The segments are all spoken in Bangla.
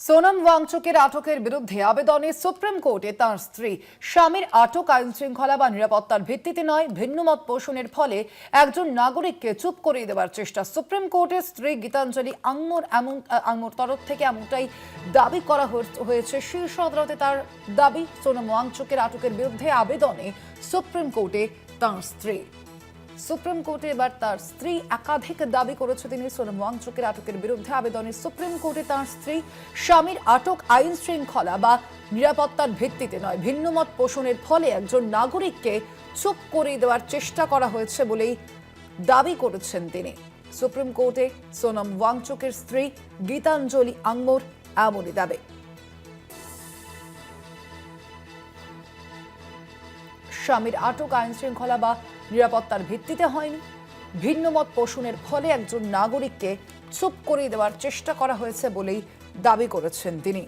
সোনম ওয়াংচুকের আটকের বিরুদ্ধে আবেদনে সুপ্রিম কোর্টে তার স্ত্রী স্বামীর আটক আইন শৃঙ্খলা বা নিরাপত্তার ভিত্তিতে নয় ভিন্নমত পোষণের ফলে একজন নাগরিককে চুপ করিয়ে দেওয়ার চেষ্টা। সুপ্রিম কোর্টের স্ত্রী গীতাঞ্জলি আংমোর এমন আংমোর তরফ থেকে এমনটাই দাবি করা হয়েছে। শীর্ষ আদালতে তার দাবি, সোনম ওয়াংচুকের আটকের বিরুদ্ধে আবেদনে সুপ্রিম কোর্টে তার স্ত্রী। সুপ্রিম কোর্টে এবার তার স্ত্রী একাধিক দাবি করেছে তিনি সোনম ওয়াংচুকের আটকের বিরুদ্ধে আবেদনে সুপ্রিম কোর্টে তার স্ত্রী স্বামীর আটক আইন শৃঙ্খলা বা নিরাপত্তার ভিত্তিতে নয়, ভিন্নমত পোষণের ফলে একজন নাগরিককে চুপ করিয়ে দেওয়ার চেষ্টা করা হয়েছে বলেই দাবি করেছেন তিনি। সুপ্রিম কোর্টে সোনম ওয়াংচুকের স্ত্রী গীতাঞ্জলি আংমোর এমনই দাবি। স্বামীর আটক আইন শৃঙ্খলা বা নিরাপত্তার ভিত্তিতে হয়নি। ভিন্নমত পোষণের ফলে একজন নাগরিককে চুপ করিয়ে দেওয়ার চেষ্টা করা হয়েছে বলেই দাবি করেছেন তিনি।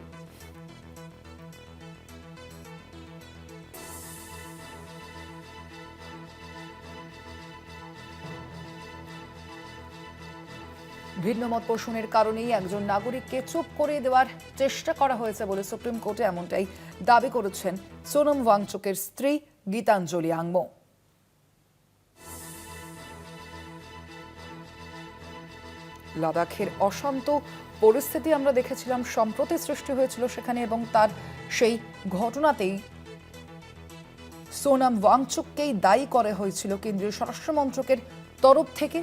ভিন্নমত পোষণের কারণেই একজন নাগরিককে চুপ করিয়ে দেওয়ার চেষ্টা করা হয়েছে বলে সুপ্রিম কোর্টে এমনটাই দাবি করেছেন সোনম ওয়াংচুকের স্ত্রী গীতাঞ্জলি আংমো। লাদাখের অশান্ত পরিস্থিতি আমরা দেখেছিলাম, সম্প্রতি সৃষ্টি হয়েছিল সেখানে এবং তার সেই ঘটনাতেই সোনাম ওয়াংচুককেই দায়ী করা হয়েছিল কেন্দ্রীয় স্বরাষ্ট্র মন্ত্রকের তরফ থেকে।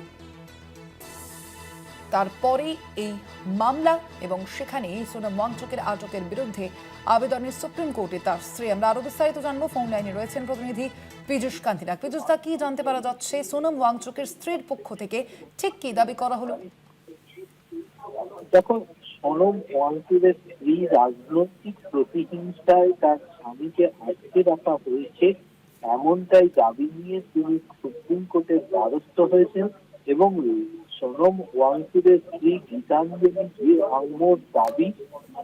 তারপরে এই মামলা এবং সেখানে সোনাম ওয়াংচুকের আটকের বিরুদ্ধে আবেদনে সুপ্রিম কোর্টে তার স্ত্রী। আমরা আরও বিস্তারিত জানব, ফোন লাইনে রয়েছেন প্রতিনিধি পীযুষ কান্তিনা পীযুষ দা, কি জানতে পারা যাচ্ছে? সোনম ওয়াংচুকের স্ত্রীর পক্ষ থেকে ঠিক কি দাবি করা হলো? যখন সনম ওয়াংচুরের স্ত্রী রাজনৈতিক প্রতিহিংসায় তার স্বামীকে আটকে রাখা হয়েছে, এমনটাই দাবি নিয়ে তিনি সুপ্রিম কোর্টের দ্বারস্থ হয়েছেন এবং সনম ওয়াংচুরের স্ত্রী গীতাঞ্জলি যে আঙ্গর দাবি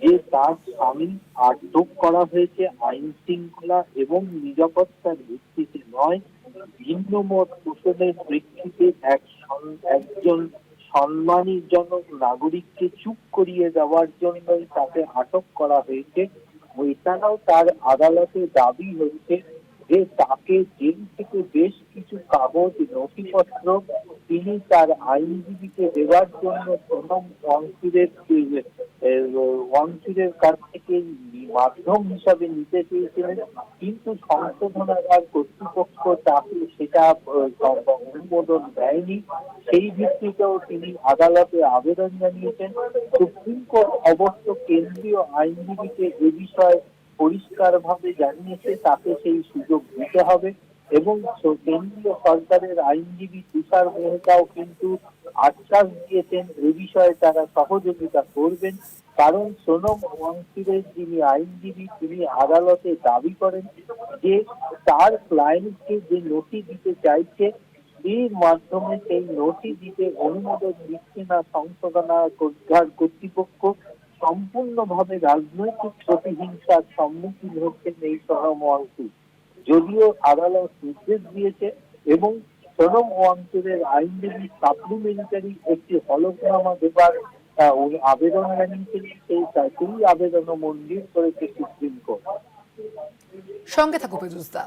যে তার স্বামী আটক করা হয়েছে আইন শৃঙ্খলা এবং নিরাপত্তার ভিত্তিতে নয়, ভিন্ন মত পোষণের প্রেক্ষিতে এক একজন সম্মানীজনক নাগরিককে চুপ করিয়ে দেওয়ার জন্যই তাকে আটক করা হয়েছে। এছাড়াও তার আদালতে দাবি হয়েছে যে তাকে জেল থেকে বেশ কিছু কাগজ, নথিপত্র তিনি তার আইনজীবীকে দেওয়ার জন্য সোনম ওয়াংচুরের ওয়াংচুরের কাছ থেকে মাধ্যম হিসাবে নিতে চেয়েছিলেন, কিন্তু সংশোধনাগার কর্তৃপক্ষ তাকে সেটা অনুমোদন দেয়নি। সেই ভিত্তিতেও তিনি আদালতে আবেদন জানিয়েছেন, সুপ্রিম কোর্ট অবশ্য কেন্দ্রীয় আইনজীবীকে এ বিষয়ে পরিষ্কারভাবে জানিয়েছে তাকে সেই সুযোগ দিতে হবে। এবং কেন্দ্রীয় সরকারের আইনজীবী তুষার মেহতাও কিন্তু আশ্বাস দিয়েছেন এ বিষয়ে তারা সহযোগিতা করবেন। কারণ সোনম ওয়াংচুরের যিনি আইনজীবী, তিনি আদালতে দাবি করেন যে তার ক্লায়েন্টকে যে নথি দিতে চাইছে, এর মাধ্যমে সেই নথি দিতে অনুমোদন দিচ্ছে না সংশোধনাগার কর্তৃপক্ষ। সম্পূর্ণভাবে রাজনৈতিক প্রতিহিংসার সম্মুখীন হচ্ছেন এই সোনম ওয়াংচুর যদিও আদালত নির্দেশ দিয়েছে এবং সোনম অঞ্চলের আইনজীবী সাপ্লিমেন্টারি একটি হলফনামা দেবার আবেদন জানিয়েছিলেন, সেই সেই আবেদনও মঞ্জুর করেছে সুপ্রিম কোর্ট। সঙ্গে থাকো পীযুষ দা